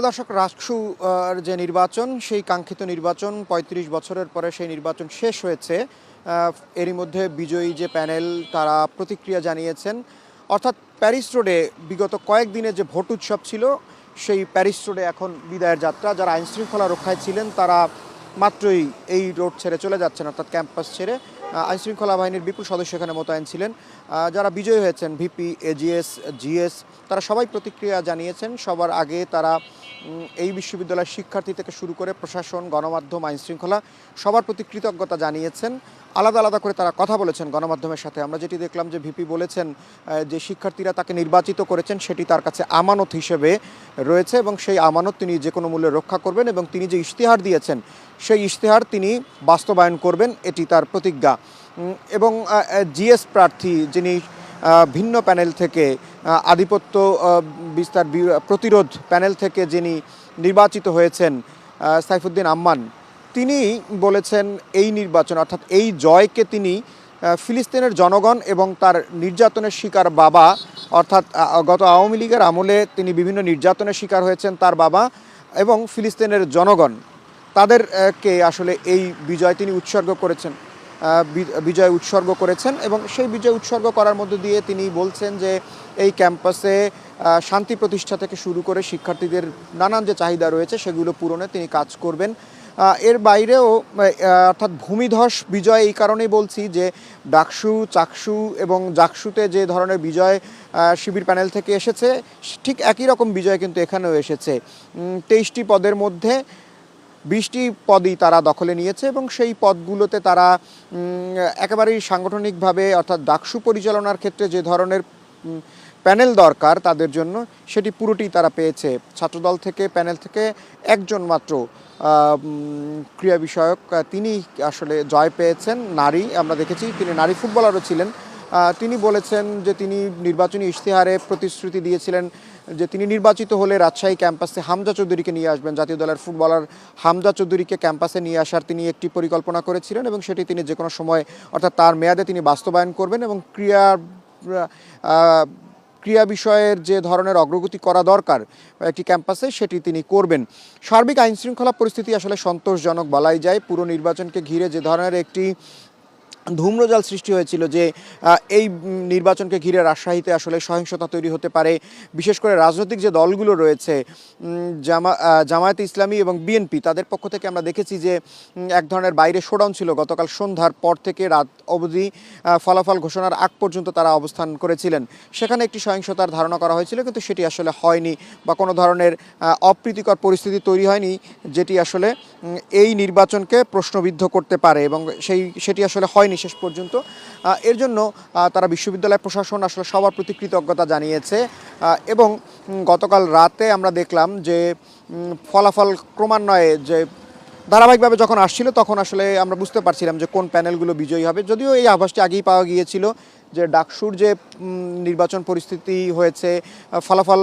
দর্শক রাষ্ট্র আহ, যে নির্বাচন সেই কাঙ্ক্ষিত নির্বাচন ৩৫ বছরের পরে সেই নির্বাচন শেষ হয়েছে। এরই মধ্যে বিজয়ী যে প্যানেল তারা প্রতিক্রিয়া জানিয়েছেন। অর্থাৎ প্যারিস রোডে বিগত কয়েকদিনে যে ভোট উৎসব ছিল সেই প্যারিস রোডে এখন বিদায়ের যাত্রা। যারা আইনশৃঙ্খলা রক্ষায় ছিলেন তারা মাত্রই এই রোড ছেড়ে চলে যাচ্ছেন অর্থাৎ ক্যাম্পাস ছেড়ে। আইনশৃঙ্খলা বাহিনীর বিপুল সদস্য এখানে মোতায়েন ছিলেন। যারা বিজয়ী হয়েছেন, ভিপি এজিএস জিএস তারা সবাই প্রতিক্রিয়া জানিয়েছেন। সবার আগে তারা এই বিশ্ববিদ্যালয়ের শিক্ষার্থী থেকে শুরু করে প্রশাসন, গণমাধ্যম, আইনশৃঙ্খলা সবার প্রতি কৃতজ্ঞতা জানিয়েছেন। আলাদা আলাদা করে তারা কথা বলেছেন গণমাধ্যমের সাথে। আমরা যেটি দেখলাম যে ভিপি বলেছেন যে শিক্ষার্থীরা তাকে নির্বাচিত করেছেন সেটি তার কাছে আমানত হিসেবে রয়েছে এবং সেই আমানত তিনি যে কোনো মূল্যে রক্ষা করবেন এবং তিনি যে ইশতেহার দিয়েছেন, সেই ইশতেহার তিনি বাস্তবায়ন করবেন, এটি তার প্রতিজ্ঞা। এবং জিএস প্রার্থী যিনি ভিন্ন প্যানেল থেকে আধিপত্য বিস্তার প্রতিরোধ প্যানেল থেকে যিনি নির্বাচিত হয়েছেন সাইফুদ্দিন আম্মান তিনি বলেছেন এই নির্বাচন, অর্থাৎ এই জয়কে তিনি ফিলিস্তিনের জনগণ এবং তার নির্যাতনের শিকার বাবা, অর্থাৎ গত আওয়ামী লীগের আমলে তিনি বিভিন্ন নির্যাতনের শিকার হয়েছেন তার বাবা এবং ফিলিস্তিনের জনগণ। তাদেরকে আসলে এই বিজয় তিনি উৎসর্গ করেছেন বিজয় উৎসর্গ করেছেন এবং সেই বিজয় উৎসর্গ করার মধ্য দিয়ে তিনি বলছেন যে এই ক্যাম্পাসে শান্তি প্রতিষ্ঠা থেকে শুরু করে শিক্ষার্থীদের নানান যে চাহিদা রয়েছে সেগুলো পূরণে তিনি কাজ করবেন। এর বাইরেও অর্থাৎ ভূমিধস বিজয় এই কারণেই বলছি যে ডাকসু, চাকসু এবং জাকসুতে যে ধরনের বিজয় শিবির প্যানেল থেকে এসেছে, ঠিক একই রকম বিজয় কিন্তু এখানেও এসেছে। তেইশটি পদের মধ্যে বিশটি পদই তারা দখলে নিয়েছে এবং সেই পদগুলোতে তারা একেবারেই সাংগঠনিকভাবে অর্থাৎ ডাকসু পরিচালনার ক্ষেত্রে যে ধরনের প্যানেল দরকার তাদের জন্য, সেটি পুরোটি তারা পেয়েছে। ছাত্রদল থেকে, প্যানেল থেকে একজন মাত্র ক্রীড়া বিষয়ক তিনি আসলে জয় পেয়েছেন, নারী। আমরা দেখেছি তিনি নারী ফুটবলারও ছিলেন। তিনি বলেছেন যে তিনি নির্বাচনী ইশতেহারে প্রতিশ্রুতি দিয়েছিলেন যে তিনি নির্বাচিত হলে রাজশাহী ক্যাম্পাসে হামজা চৌধুরীকে নিয়ে আসবেন। জাতীয় দলের ফুটবলার হামজা চৌধুরীকে ক্যাম্পাসে নিয়ে আসার তিনি একটি পরিকল্পনা করেছিলেন এবং সেটি তিনি যে কোনো সময়, অর্থাৎ তার মেয়াদে তিনি বাস্তবায়ন করবেন এবং ক্রিয়া ক্রিয়া বিষয়ের যে ধরনের অগ্রগতি করা দরকার একটি ক্যাম্পাসে, সেটি তিনি করবেন। সার্বিক আইনশৃঙ্খলা পরিস্থিতি আসলে সন্তোষজনক বলাই যায়। পুরো নির্বাচনকে ঘিরে যে ধরনের একটি ধূম্রজাল সৃষ্টি হয়েছিল যে এই নির্বাচনকে ঘিরে রাজশাহীতে আসলে সহিংসতা তৈরি হতে পারে। বিশেষ করে রাজনৈতিক যে দলগুলো রয়েছে জামা জামায়াতে ইসলামী এবং বিএনপি, তাদের পক্ষ থেকে আমরা দেখেছি যে এক ধরনের বাইরে শোডাউন ছিল। গতকাল সন্ধ্যার পর থেকে রাত অবধি ফলাফল ঘোষণার আগ পর্যন্ত তারা অবস্থান করেছিলেন। সেখানে একটি সহিংসতার ধারণা করা হয়েছিল, কিন্তু সেটি আসলে হয়নি বা কোনো ধরনের অপ্রীতিকর পরিস্থিতি তৈরি হয়নি, যেটি আসলে এই নির্বাচনকে প্রশ্নবিদ্ধ করতে পারে এবং সেই, সেটি আসলে হয়নি। শেষ পর্যন্ত। এর জন্য তারা বিশ্ববিদ্যালয় প্রশাসন আসলে সবার প্রতি কৃতজ্ঞতা জানিয়েছে। এবং গতকাল রাতে আমরা দেখলাম যে ফলাফল ক্রমান্বয়ে যে, ধারাবাহিকভাবে যখন আসছিল, তখন আসলে আমরা বুঝতে পারছিলাম যে, কোন প্যানেলগুলো বিজয়ী হবে। যদিও এই আভাসটি আগেই পাওয়া গিয়েছিল যে, ডাকসুর যে নির্বাচন পরিস্থিতি হয়েছে ফলাফল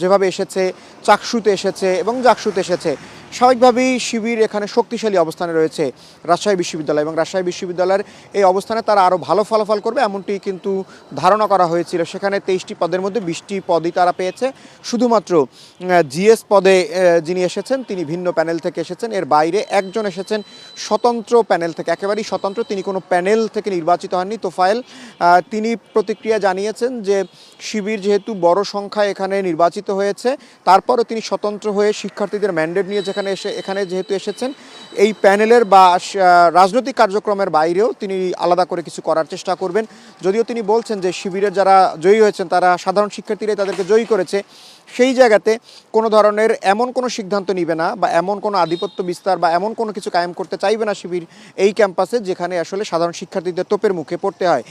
যেভাবে এসেছে, চাকসুতে এসেছে এবং জাকসুতে এসেছে স্বাভাবিকভাবেই শিবির এখানে শক্তিশালী অবস্থানে রয়েছে রাজশাহী বিশ্ববিদ্যালয় এবং রাজশাহী বিশ্ববিদ্যালয়ের এই অবস্থানে তারা আরও ভালো ফলাফল করবে, এমনটি কিন্তু ধারণা করা হয়েছিল। সেখানে তেইশটি পদের মধ্যে বিশটি পদই তারা পেয়েছে। শুধুমাত্র জিএস পদে যিনি এসেছেন, তিনি ভিন্ন প্যানেল থেকে এসেছেন। এর বাইরে একজন এসেছেন স্বতন্ত্র প্যানেল থেকে। একেবারেই স্বতন্ত্র, তিনি কোনো প্যানেল থেকে নির্বাচিত হননি। তোফায়েল তিনি প্রতিক্রিয়া জানিয়েছেন যে শিবির যেহেতু বড় সংখ্যায় এখানে নির্বাচিত হয়েছে, তারপরও তিনি স্বতন্ত্র হয়ে শিক্ষার্থীদের ম্যান্ডেট নিয়ে যেখানে এসে, এখানে যেহেতু এসেছেন, এই প্যানেলের বা রাজনৈতিক কার্যক্রমের বাইরেও তিনি আলাদা করে কিছু করার চেষ্টা করবেন। যদিও তিনি বলছেন যে শিবিরের যারা জয়ী হয়েছেন, তারা সাধারণ শিক্ষার্থীরাই তাদেরকে জয়ী করেছে। সেই জায়গাতে কোনো ধরনের এমন কোনো সিদ্ধান্ত নিবে না বা এমন কোনো আধিপত্য বিস্তার বা এমন কোনো কিছু কায়েম করতে চাইবে না শিবির এই ক্যাম্পাসে, যেখানে আসলে সাধারণ শিক্ষার্থীদের তোপের মুখে পড়তে হয়।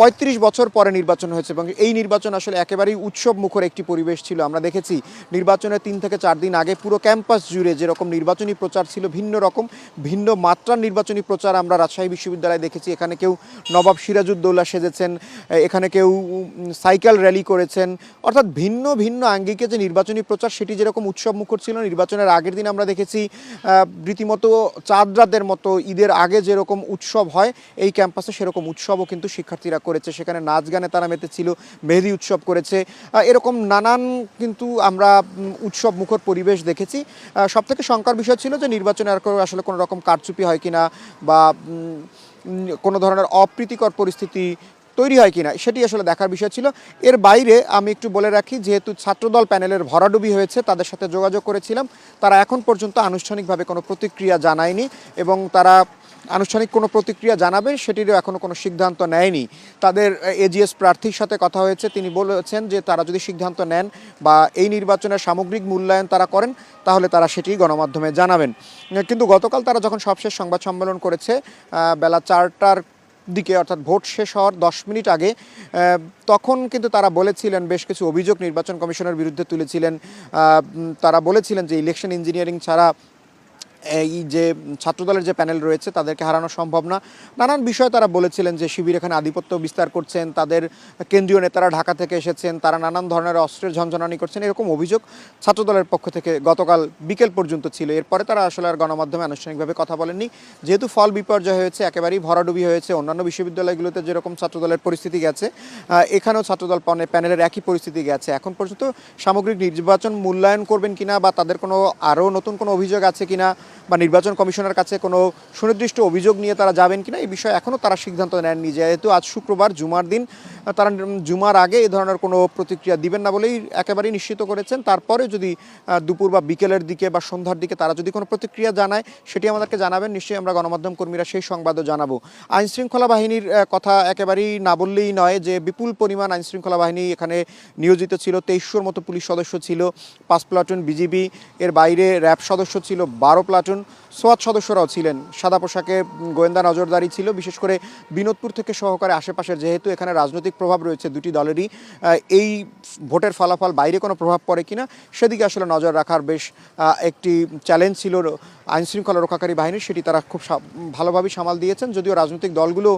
পঁয়ত্রিশ বছর পরে নির্বাচন হয়েছে এবং এই নির্বাচন আসলে একেবারেই উৎসব মুখর একটি পরিবেশ ছিল। আমরা দেখেছি নির্বাচনের তিন থেকে চার দিন আগে পুরো ক্যাম্পাস জুড়ে যেরকম নির্বাচনী প্রচার ছিল ভিন্ন রকম, ভিন্ন মাত্রার নির্বাচনী প্রচার আমরা রাজশাহী বিশ্ববিদ্যালয়ে দেখেছি। এখানে কেউ নবাব সিরাজউদ্দৌলা সেজেছেন, এখানে কেউ সাইকেল র্যালি করেছেন। অর্থাৎ ভিন্ন ভিন্ন আঙ্গিকে যে নির্বাচনী প্রচার সেটি যেরকম উৎসব মুখর ছিল, নির্বাচনের আগের দিন আমরা দেখেছি রীতিমতো চাঁদ রাতের মতো ঈদের আগে যেরকম উৎসব হয়, এই ক্যাম্পাসে সেরকম উৎসবও কিন্তু শিক্ষার্থীরা করেছে, সেখানে নাচ গানে তারা মেতেছিল, মেহেদি উৎসব করেছে। এরকম নানান কিন্তু আমরা উৎসব মুখর পরিবেশ দেখেছি। সব থেকে শঙ্কার বিষয় ছিল যে নির্বাচনে আর আসলে কোনো রকম কারচুপি হয় কিনা বা কোনো ধরনের অপ্রীতিকর পরিস্থিতি তৈরি হয় কিনা, সেটি আসলে দেখার বিষয় ছিল। এর বাইরে আমি একটু বলে রাখি, যেহেতু ছাত্রদল প্যানেলের ভরাডুবি হয়েছে, তাদের সাথে যোগাযোগ করেছিলাম। তারা এখন পর্যন্ত আনুষ্ঠানিকভাবে কোনো প্রতিক্রিয়া জানায়নি এবং তারা আনুষ্ঠানিক কোনো প্রতিক্রিয়া জানাবেন সেটিরও এখনও কোনো সিদ্ধান্ত নেয়নি। তাদের এজিএস প্রার্থীর সাথে কথা হয়েছে। তিনি বলেছেন যে তারা যদি সিদ্ধান্ত নেন বা এই নির্বাচনের সামগ্রিক মূল্যায়ন তারা করেন, তাহলে তারা সেটি গণমাধ্যমে জানাবেন। কিন্তু গতকাল তারা যখন সবশেষ সংবাদ সম্মেলন করেছে বেলা চারটার দিকে অর্থাৎ ভোট শেষ হওয়ার দশ মিনিট আগে তখন কিন্তু তারা বলেছিলেন, বেশ কিছু অভিযোগ নির্বাচন কমিশনের বিরুদ্ধে তুলেছিলেন। তারা বলেছিলেন যে ইলেকশন ইঞ্জিনিয়ারিং ছাড়া এই যে ছাত্রদলের যে প্যানেল রয়েছে, তাদেরকে হারানো সম্ভব না। নানান বিষয় তারা বলেছিলেন যে শিবির এখানে আধিপত্য বিস্তার করছেন, তাদের কেন্দ্রীয় নেতারা ঢাকা থেকে এসেছেন, তারা নানান ধরনের অস্ত্রের ঝঞ্ঝনানি করছেন, এরকম অভিযোগ ছাত্রদলের পক্ষ থেকে গতকাল বিকেল পর্যন্ত ছিল। এরপরে তারা আসলে আর গণমাধ্যমে আনুষ্ঠানিকভাবে কথা বলেননি। যেহেতু ফল বিপর্যয় হয়েছে, একেবারেই ভরাডুবি হয়েছে, অন্যান্য বিশ্ববিদ্যালয়গুলোতে যেরকম ছাত্রদলের পরিস্থিতি গেছে এখানেও ছাত্রদল প্যানেলের একই পরিস্থিতি গেছে। এখন পর্যন্ত সামগ্রিক নির্বাচন মূল্যায়ন করবেন কিনা বা তাদের কোনো আরও নতুন কোনো অভিযোগ আছে কিনা বা নির্বাচন কমিশনের কাছে কোনো সুনির্দিষ্ট অভিযোগ নিয়ে তারা যাবেন কিনা, এই বিষয়ে এখনও তারা সিদ্ধান্ত নেননি। যেহেতু আজ শুক্রবার, জুমার দিন, তারা জুমার আগে এই ধরনের কোনো প্রতিক্রিয়া দিবেন না বলেই একেবারেই নিশ্চিত করেছেন। তারপরে যদি দুপুর বা বিকেলের দিকে বা সন্ধ্যার দিকে তারা যদি কোনো প্রতিক্রিয়া জানায়, সেটি আমাদেরকে জানাবেন। নিশ্চয়ই আমরা গণমাধ্যম কর্মীরা সেই সংবাদও জানাব। আইনশৃঙ্খলা বাহিনীর কথা একেবারেই না বললেই নয় যে, বিপুল পরিমাণ আইনশৃঙ্খলা বাহিনী এখানে নিয়োজিত ছিল। তেইশশোর মতো পুলিশ সদস্য ছিল। পাঁচ প্লাটুন বিজিবি এর বাইরে র্যাব সদস্য ছিল। বারো প্লাটুন বাটন সোয়াত সদস্যরাও ছিলেন। সাদা পোশাকে গোয়েন্দা নজরদারি ছিল, বিশেষ করে বিনোদপুর থেকে সহকারে আশেপাশের, যেহেতু এখানে রাজনৈতিক প্রভাব রয়েছে দুটি দলেরই এই ভোটের ফলাফল বাইরে কোনো প্রভাব পড়ে কিনা, সেদিকে আসলে নজর রাখার বেশ একটি চ্যালেঞ্জ ছিল আইনশৃঙ্খলা রক্ষাকারী বাহিনীর, সেটি তারা খুব ভালোভাবেই সামাল দিয়েছেন, যদিও রাজনৈতিক দলগুলো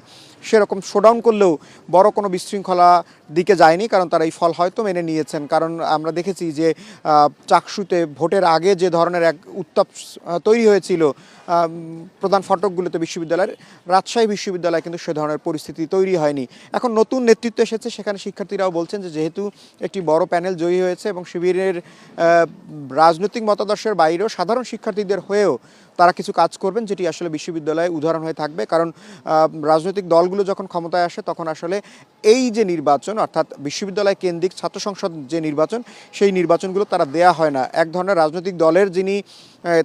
সেরকম শোডাউন করলেও বড় কোনো বিশৃঙ্খলা দিকে যায়নি, কারণ তারা এই ফল হয়তো মেনে নিয়েছেন। কারণ আমরা দেখেছি যে চাকসুতে ভোটের আগে যে ধরনের এক উত্তাপ তৈরি হয়েছিল আহ, প্রধান ফটকগুলোতে বিশ্ববিদ্যালয়ের রাজশাহী বিশ্ববিদ্যালয়ে কিন্তু সে ধরনের পরিস্থিতি তৈরি হয়নি। এখন নতুন নেতৃত্ব এসেছে সেখানে শিক্ষার্থীরাও বলছেন যে যেহেতু একটি বড় প্যানেল জয়ী হয়েছে এবং শিবিরের রাজনৈতিক মতাদর্শের বাইরেও সাধারণ শিক্ষার্থীদের হয়েও তারা কিছু কাজ করবেন যেটি আসলে বিশ্ববিদ্যালয়ে উদাহরণ হয়ে থাকবে। কারণ রাজনৈতিক দলগুলো যখন ক্ষমতায় আসে তখন আসলে এই যে নির্বাচন অর্থাৎ বিশ্ববিদ্যালয় কেন্দ্রিক ছাত্র সংসদ যে নির্বাচন সেই নির্বাচনগুলো তারা দেয়া হয় না। এক ধরনের রাজনৈতিক দলের যিনি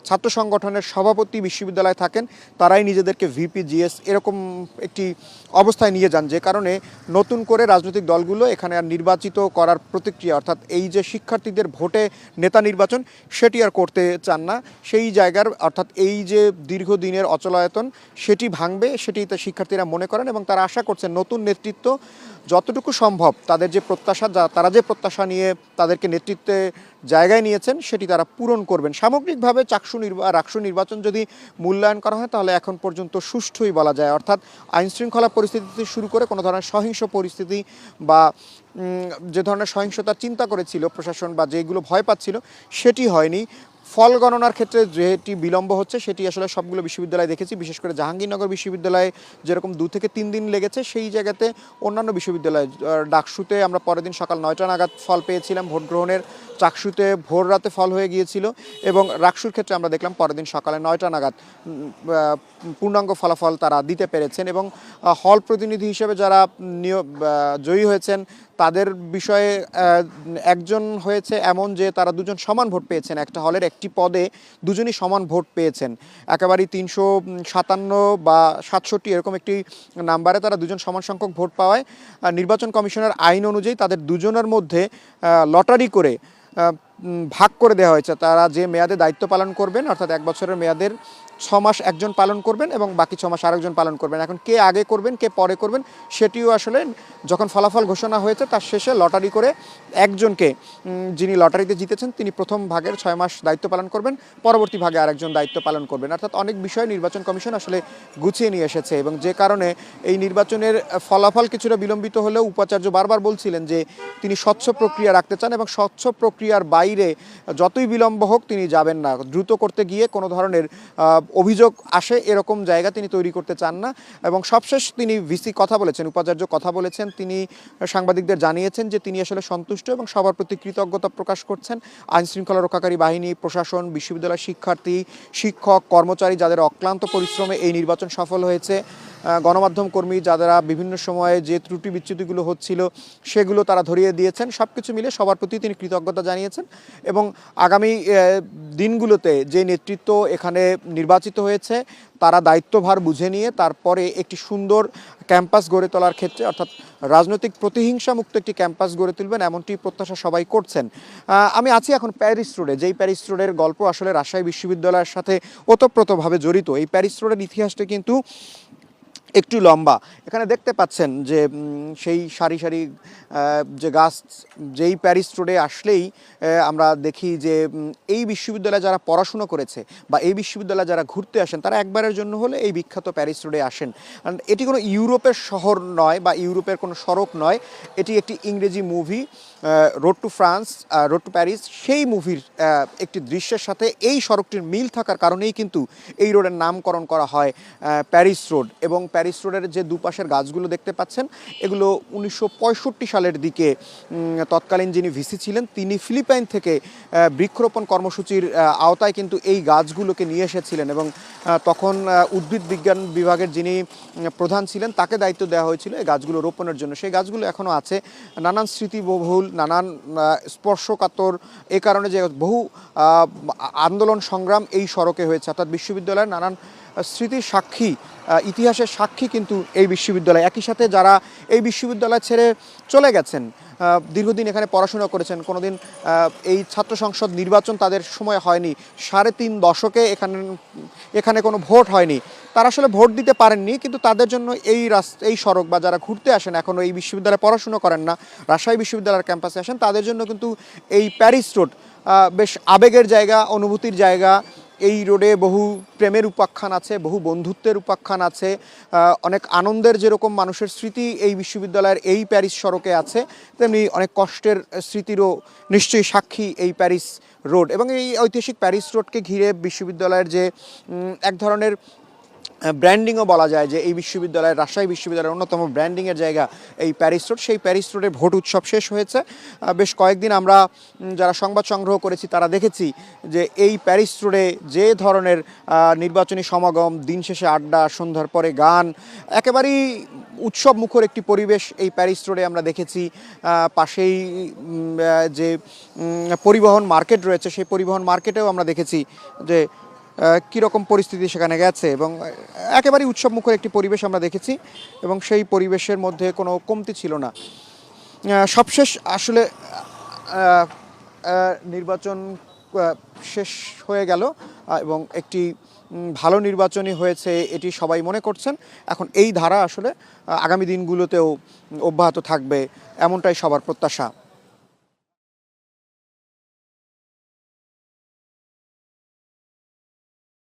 ছাত্র সংগঠনের সভাপতি বিশ্ববিদ্যালয়ে থাকেন, তারাই নিজেদেরকে ভিপি, জিএস এরকম একটি অবস্থায় নিয়ে যান। যে কারণে নতুন করে রাজনৈতিক দলগুলো এখানে আর নির্বাচিত করার প্রতিক্রিয়া, অর্থাৎ এই যে শিক্ষার্থীদের ভোটে নেতা নির্বাচন, সেটি আর করতে চান না। সেই জায়গার, অর্থাৎ এই যে দীর্ঘদিনের অচলায়তন, সেটি ভাঙবে, সেটি শিক্ষার্থীরা মনে করেন এবং তারা আশা করছেন নতুন নেতৃত্ব যতটুকু সম্ভব তাদের যে প্রত্যাশা, যা তারা যে প্রত্যাশা নিয়ে তাদেরকে নেতৃত্বে জায়গায় নিয়েছেন, সেটি তারা পূরণ করবেন। সামগ্রিকভাবে চাকসু নির্বা, রাকসু নির্বাচন যদি মূল্যায়ন করা হয়, তাহলে এখন পর্যন্ত সুষ্ঠুই বলা যায়। অর্থাৎ আইনশৃঙ্খলা পরিস্থিতি শুরু করে কোনো ধরনের সহিংস পরিস্থিতি বা যে ধরনের সহিংসতার চিন্তা করেছিল প্রশাসন বা যেগুলো ভয় পাচ্ছিল, সেটি হয়নি। ফল গণনার ক্ষেত্রে যেটি বিলম্ব হচ্ছে, সেটি আসলে সবগুলো বিশ্ববিদ্যালয়ে দেখেছি। বিশেষ করে জাহাঙ্গীরনগর বিশ্ববিদ্যালয়ে যেরকম দু থেকে তিন দিন লেগেছে, সেই জায়গাতে অন্যান্য বিশ্ববিদ্যালয়ে ডাকসুতে আমরা পরের দিন সকাল নয়টা নাগাদ ফল পেয়েছিলাম, ভোট গ্রহণের চাকসুতে ভোর রাতে ফল হয়ে গিয়েছিল এবং রাকসুর ক্ষেত্রে আমরা দেখলাম পরের দিন সকালে নয়টা নাগাদ পূর্ণাঙ্গ ফলাফল তারা দিতে পেরেছেন এবং হল প্রতিনিধি হিসেবে যারা নিয়োগ জয়ী হয়েছেন, তাদের বিষয়ে একজন হয়েছে এমন যে তারা দুজন সমান ভোট পেয়েছেন, একটা হলের একটি পদে দুজনই সমান ভোট পেয়েছেন। একেবারে তিনশো সাতান্ন বা সাতষট্টি এরকম একটি নাম্বারে তারা দুজন সমান সংখ্যক ভোট পাওয়ায়। নির্বাচন কমিশনের আইন অনুযায়ী তাদের দুজনের মধ্যে লটারি করে ভাগ করে দেওয়া হয়েছে। তারা যে মেয়াদে দায়িত্ব পালন করবেন, অর্থাৎ এক বছরের মেয়াদের ছ মাস একজন পালন করবেন এবং বাকি ছ মাস আরেকজন পালন করবেন। এখন কে আগে করবেন, কে পরে করবেন, সেটিও আসলে যখন ফলাফল ঘোষণা হয়েছে, তার শেষে লটারি করে একজনকে যিনি লটারিতে জিতেছেন, তিনি প্রথম ভাগের ছয় মাস দায়িত্ব পালন করবেন, পরবর্তী ভাগে আরেকজন দায়িত্ব পালন করবেন। অর্থাৎ অনেক বিষয় নির্বাচন কমিশন আসলে গুছিয়ে নিয়ে এসেছে এবং যে কারণে এই নির্বাচনের ফলাফল কিছুটা বিলম্বিত হলেও উপাচার্য বারবার বলছিলেন যে তিনি স্বচ্ছ প্রক্রিয়া রাখতে চান এবং স্বচ্ছ প্রক্রিয়ার বাইরে যতই বিলম্ব হোক তিনি যাবেন না। দ্রুত করতে গিয়ে কোনো ধরনের অভিযোগ আসে, এরকম জায়গা তিনি তৈরি করতে চান না। এবং সবশেষ তিনি ভিসি কথা বলেছেন, উপাচার্য কথা বলেছেন। তিনি সাংবাদিকদের জানিয়েছেন যে তিনি আসলে সন্তুষ্ট এবং সবার প্রতি কৃতজ্ঞতা প্রকাশ করছেন। আইনশৃঙ্খলা রক্ষাকারী বাহিনী, প্রশাসন বিশ্ববিদ্যালয় শিক্ষার্থী, শিক্ষক, কর্মচারী যাদের অক্লান্ত পরিশ্রমে এই নির্বাচন সফল হয়েছে গণমাধ্যম কর্মী যারা বিভিন্ন সময়ে যে ত্রুটি বিচ্যুতিগুলো হচ্ছিল সেগুলো তারা ধরিয়ে দিয়েছেন। সব কিছু মিলে সবার প্রতি তিনি কৃতজ্ঞতা জানিয়েছেন এবং আগামী দিনগুলোতে যে নেতৃত্ব এখানে নির্বাচিত হয়েছে, তারা দায়িত্বভার বুঝে নিয়ে তারপরে একটি সুন্দর ক্যাম্পাস গড়ে তোলার ক্ষেত্রে, অর্থাৎ রাজনৈতিক প্রতিহিংসা মুক্ত একটি ক্যাম্পাস গড়ে তুলবেন এমনটি প্রত্যাশা সবাই করছেন। আমি আছি এখন প্যারিস রোডে, যেই প্যারিস রোডের গল্প আসলে রাজশাহী বিশ্ববিদ্যালয়ের সাথে ওতপ্রোতভাবে জড়িত। এই প্যারিস রোডের ইতিহাসটা কিন্তু একটু লম্বা। এখানে দেখতে পাচ্ছেন যে সেই সারি সারি যে গাছ, যেই প্যারিস রোডে আসলেই আমরা দেখি যে এই বিশ্ববিদ্যালয়ে যারা পড়াশুনো করেছে বা এই বিশ্ববিদ্যালয়ে যারা ঘুরতে আসেন, তারা একবারের জন্য হলে এই বিখ্যাত প্যারিস রোডে আসেন। And এটি কোনো ইউরোপের শহর নয় বা ইউরোপের কোনো সড়ক নয়, এটি একটি ইংরেজি movie road to France road to Paris সেই মুভির একটি দৃশ্যের সাথে এই সড়কটির মিল থাকার কারণেই কিন্তু এই রোডের নামকরণ করা হয় প্যারিস রোড এবং প্যারিস রোডের যে দুপাশের গাছগুলো দেখতে পাচ্ছেন, এগুলো উনিশশো পঁয়ষট্টি সালের দিকে তৎকালীন যিনি ভিসি ছিলেন, তিনি ফিলিপাইন থেকে বৃক্ষরোপণ কর্মসূচির আওতায় কিন্তু এই গাছগুলোকে নিয়ে এসেছিলেন এবং তখন উদ্ভিদ বিজ্ঞান বিভাগের যিনি প্রধান ছিলেন, তাকে দায়িত্ব দেওয়া হয়েছিল এই গাছগুলো রোপণের জন্য। সেই গাছগুলো এখনও আছে। নানান স্মৃতিবহুল নানান স্পর্শকাতর এ কারণে যে বহু আন্দোলন সংগ্রাম এই সড়কে হয়েছে। অর্থাৎ বিশ্ববিদ্যালয়ের নানান স্মৃতির সাক্ষী ইতিহাসের সাক্ষী কিন্তু এই বিশ্ববিদ্যালয়। একই সাথে যারা এই বিশ্ববিদ্যালয় ছেড়ে চলে গেছেন দীর্ঘদিন এখানে পড়াশোনা করেছেন, কোনোদিন এই ছাত্র সংসদ নির্বাচন তাদের সময় হয়নি, সাড়ে তিন দশকে এখানে এখানে কোনো ভোট হয়নি। তারা আসলে ভোট দিতে পারেননি, কিন্তু তাদের জন্য এই রাস্তা এই সড়ক বা যারা ঘুরতে আসেন এখনও এই বিশ্ববিদ্যালয়ে পড়াশুনো করেন না, রাজশাহী বিশ্ববিদ্যালয়ের ক্যাম্পাসে আসেন, তাদের জন্য কিন্তু এই প্যারিস রোড বেশ আবেগের জায়গা, অনুভূতির জায়গা এই রোডে বহু প্রেমের উপাখ্যান আছে, বহু বন্ধুত্বের উপাখ্যান আছে অনেক আনন্দের যেরকম মানুষের স্মৃতি এই বিশ্ববিদ্যালয়ের এই প্যারিস সড়কে আছে, তেমনি অনেক কষ্টের স্মৃতিরও নিশ্চয়ই সাক্ষী এই প্যারিস রোড। এবং এই ঐতিহাসিক প্যারিস রোডকে ঘিরে বিশ্ববিদ্যালয়ের যে এক ধরনের ব্র্যান্ডিংও বলা যায় যে এই বিশ্ববিদ্যালয়ের রাজশাহী বিশ্ববিদ্যালয়ের অন্যতম ব্র্যান্ডিংয়ের জায়গা এই প্যারিস রোড সেই প্যারিস রোডের ভোট উৎসব শেষ হয়েছে। বেশ কয়েকদিন আমরা যারা সংবাদ সংগ্রহ করেছি তারা দেখেছি যে এই প্যারিস রোডে যে ধরনের নির্বাচনী সমাগম, দিন শেষে আড্ডা, সন্ধ্যার পরে গান, একেবারেই উৎসব মুখর একটি পরিবেশ এই প্যারিস রোডে আমরা দেখেছি। পাশেই যে পরিবহন মার্কেট রয়েছে, সেই পরিবহন মার্কেটেও আমরা দেখেছি যে কীরকম পরিস্থিতি সেখানে গেছে এবং একেবারেই উৎসব মুখর একটি পরিবেশ আমরা দেখেছি এবং সেই পরিবেশের মধ্যে কোনো কমতি ছিল না। সবশেষ আসলে নির্বাচন শেষ হয়ে গেল এবং একটি ভালো নির্বাচনই হয়েছে এটি সবাই মনে করছেন। এখন এই ধারা আসলে আগামী দিনগুলোতেও অব্যাহত থাকবে এমনটাই সবার প্রত্যাশা।